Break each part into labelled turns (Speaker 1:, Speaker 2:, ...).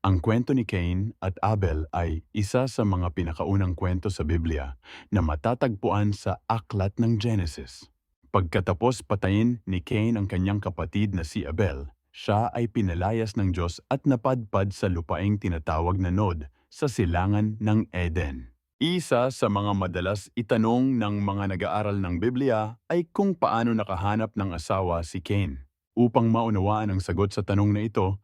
Speaker 1: Ang kwento ni Cain at Abel ay isa sa mga pinakaunang kwento sa Biblia na matatagpuan sa aklat ng Genesis. Pagkatapos patayin ni Cain ang kanyang kapatid na si Abel, siya ay pinalayas ng Diyos at napadpad sa lupaing tinatawag na Nod sa silangan ng Eden. Isa sa mga madalas itanong ng mga nag-aaral ng Biblia ay kung paano nakahanap ng asawa si Cain. Upang maunawaan ang sagot sa tanong na ito,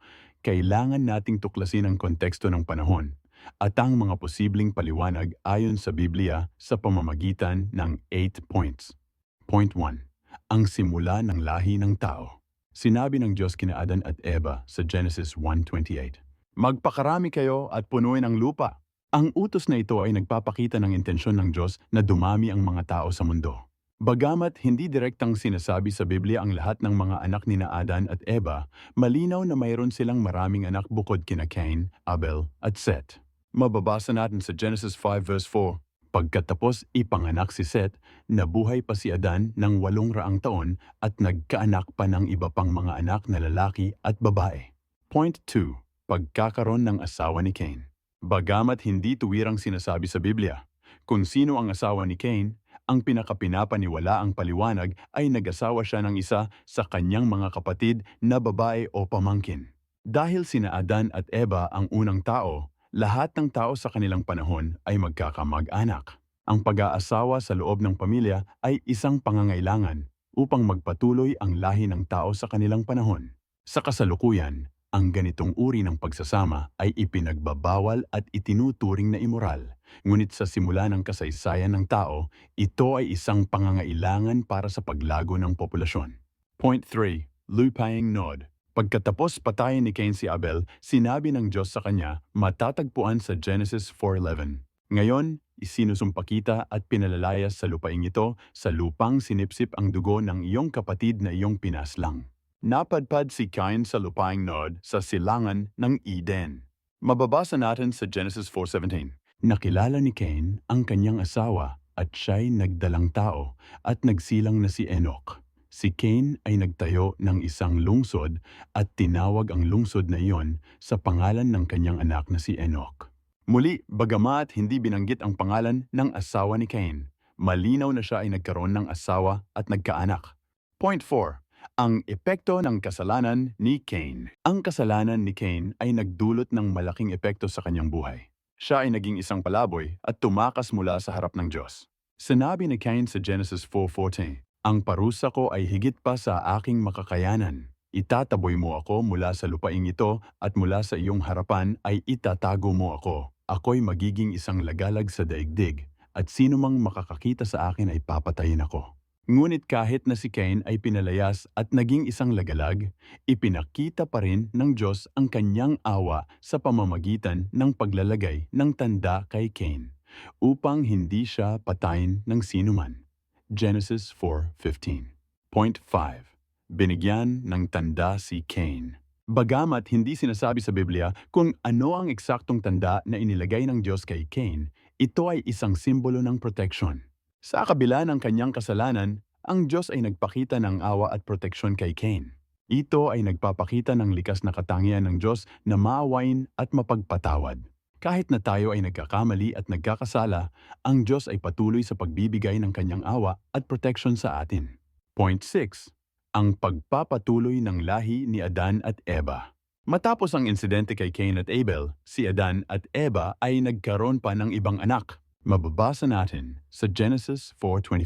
Speaker 1: kailangan nating tuklasin ang konteksto ng panahon at ang mga posibleng paliwanag ayon sa Biblia sa pamamagitan ng 8 points. Point 1. Ang simula ng lahi ng tao. Sinabi ng Diyos kina Adan at Eva sa Genesis 1.28. Magpakarami kayo at punuin ang lupa. Ang utos na ito ay nagpapakita ng intensyon ng Diyos na dumami ang mga tao sa mundo. Bagamat hindi direktang sinasabi sa Biblia ang lahat ng mga anak ni Adan at Eva, malinaw na mayroon silang maraming anak bukod kina Cain, Abel at Seth. Mababasa natin sa Genesis 5 verse 4, Pagkatapos ipanganak si Seth, nabuhay pa si Adan ng walong raang taon at nagkaanak pa ng iba pang mga anak na lalaki at babae. Point 2. Pagkakaroon ng asawa ni Cain. Bagamat hindi tuwirang sinasabi sa Biblia, kung sino ang asawa ni Cain, ang pinakapinapaniwala ang paliwanag ay nag-asawa siya ng isa sa kanyang mga kapatid na babae o pamangkin. Dahil sina Adan at Eva ang unang tao, lahat ng tao sa kanilang panahon ay magkakamag-anak. Ang pag-aasawa sa loob ng pamilya ay isang pangangailangan upang magpatuloy ang lahi ng tao sa kanilang panahon. Sa kasalukuyan, ang ganitong uri ng pagsasama ay ipinagbabawal at itinuturing na immoral. Ngunit sa simula ng kasaysayan ng tao, ito ay isang pangangailangan para sa paglago ng populasyon. Point 3. Lupaing Nod Pagkatapos patayin ni Cain si Abel, sinabi ng Diyos sa kanya, matatagpuan sa Genesis 4.11. Ngayon, isinusumpa kita at pinalalayas sa lupaing ito, sa lupang sinipsip ang dugo ng iyong kapatid na iyong pinaslang. Napadpad si Cain sa lupaing Nod sa silangan ng Eden. Mababasa natin sa Genesis 4.17. Nakilala ni Cain ang kanyang asawa at siya'y nagdalang tao at nagsilang na si Enoch. Si Cain ay nagtayo ng isang lungsod at tinawag ang lungsod na iyon sa pangalan ng kanyang anak na si Enoch. Muli, bagamat hindi binanggit ang pangalan ng asawa ni Cain, malinaw na siya ay nagkaroon ng asawa at nagkaanak. Point 4. Ang epekto ng kasalanan ni Cain. Ang kasalanan ni Cain ay nagdulot ng malaking epekto sa kanyang buhay. Siya ay naging isang palaboy at tumakas mula sa harap ng Diyos. Sinabi ni Cain sa Genesis 4.14, Ang parusa ko ay higit pa sa aking makakayanan. Itataboy mo ako mula sa lupaing ito at mula sa iyong harapan ay itatago mo ako. Ako'y magiging isang lagalag sa daigdig at sino mang makakakita sa akin ay papatayin ako. Ngunit kahit na si Cain ay pinalayas at naging isang lagalag, ipinakita pa rin ng Diyos ang kanyang awa sa pamamagitan ng paglalagay ng tanda kay Cain upang hindi siya patayin ng sinuman. Genesis 4.15 Point 5. Binigyan ng tanda si Cain. Bagamat hindi sinasabi sa Biblia kung ano ang eksaktong tanda na inilagay ng Diyos kay Cain, ito ay isang simbolo ng protection. Sa kabila ng kanyang kasalanan, ang Diyos ay nagpakita ng awa at proteksyon kay Cain. Ito ay nagpapakita ng likas na katangian ng Diyos na maawain at mapagpatawad. Kahit na tayo ay nagkakamali at nagkakasala, ang Diyos ay patuloy sa pagbibigay ng kanyang awa at proteksyon sa atin. Point 6. Ang pagpapatuloy ng lahi ni Adan at Eva. Matapos ang insidente kay Cain at Abel, si Adan at Eva ay nagkaroon pa ng ibang anak. Mababasa natin sa Genesis 4.25.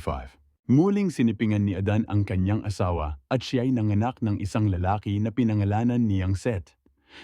Speaker 1: Muling sinipingan ni Adan ang kanyang asawa at siya'y nanganak ng isang lalaki na pinangalanan niyang Seth.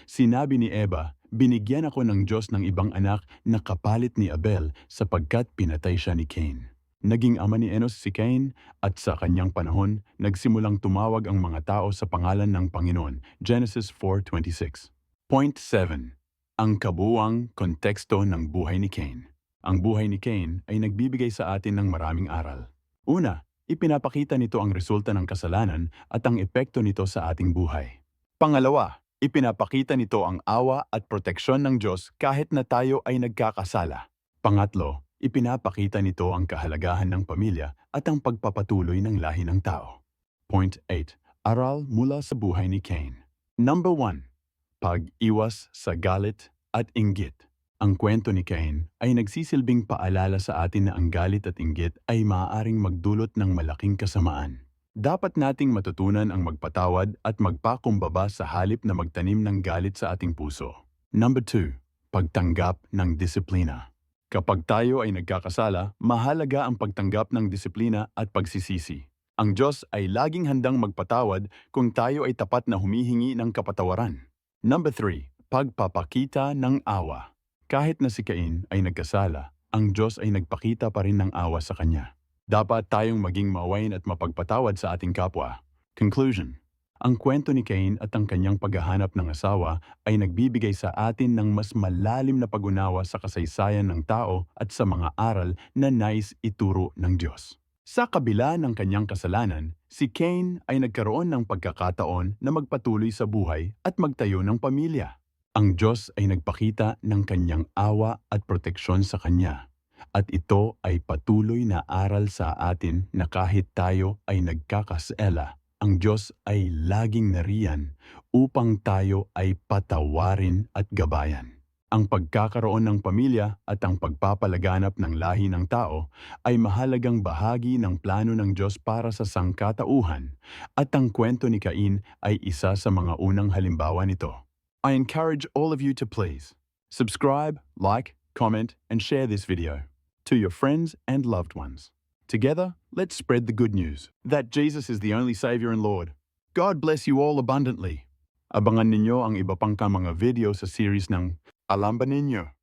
Speaker 1: Sinabi ni Eva, binigyan ako ng Diyos ng ibang anak na kapalit ni Abel sapagkat pinatay siya ni Cain. Naging ama ni Enos si Cain at sa kanyang panahon, nagsimulang tumawag ang mga tao sa pangalan ng Panginoon. Genesis 4.26 Point 7. Ang kabuwang konteksto ng buhay ni Cain. Ang buhay ni Cain ay nagbibigay sa atin ng maraming aral. Una, ipinapakita nito ang resulta ng kasalanan at ang epekto nito sa ating buhay. Pangalawa, ipinapakita nito ang awa at proteksyon ng Diyos kahit na tayo ay nagkakasala. Pangatlo, ipinapakita nito ang kahalagahan ng pamilya at ang pagpapatuloy ng lahi ng tao. Point 8. Aral mula sa buhay ni Cain. Number 1. pag-iwas sa galit at inggit. Ang kwento ni Cain ay nagsisilbing paalala sa atin na ang galit at inggit ay maaaring magdulot ng malaking kasamaan. Dapat nating matutunan ang magpatawad at magpakumbaba sa halip na magtanim ng galit sa ating puso. Number 2. Pagtanggap ng disiplina. Kapag tayo ay nagkakasala, mahalaga ang pagtanggap ng disiplina at pagsisisi. Ang Diyos ay laging handang magpatawad kung tayo ay tapat na humihingi ng kapatawaran. Number 3. Pagpapakita ng awa. Kahit na si Cain ay nagkasala, ang Diyos ay nagpakita pa rin ng awa sa kanya. Dapat tayong maging mawain at mapagpatawad sa ating kapwa. Conclusion. Ang kwento ni Cain at ang kanyang paghahanap ng asawa ay nagbibigay sa atin ng mas malalim na pag-unawa sa kasaysayan ng tao at sa mga aral na nais ituro ng Diyos. Sa kabila ng kanyang kasalanan, si Cain ay nagkaroon ng pagkakataon na magpatuloy sa buhay at magtayo ng pamilya. Ang Diyos ay nagpakita ng kanyang awa at proteksyon sa kanya. At ito ay patuloy na aral sa atin na kahit tayo ay nagkakasela, ang Diyos ay laging nariyan upang tayo ay patawarin at gabayan. Ang pagkakaroon ng pamilya at ang pagpapalaganap ng lahi ng tao ay mahalagang bahagi ng plano ng Diyos para sa sangkatauhan at ang kwento ni Cain ay isa sa mga unang halimbawa nito. I encourage all of you to please subscribe, like, comment, and share this video to your friends and loved ones. Together, let's spread the good news that Jesus is the only Savior and Lord. God bless you all abundantly. Abangan ninyo ang iba pang mga video sa series ng Alam ninyo?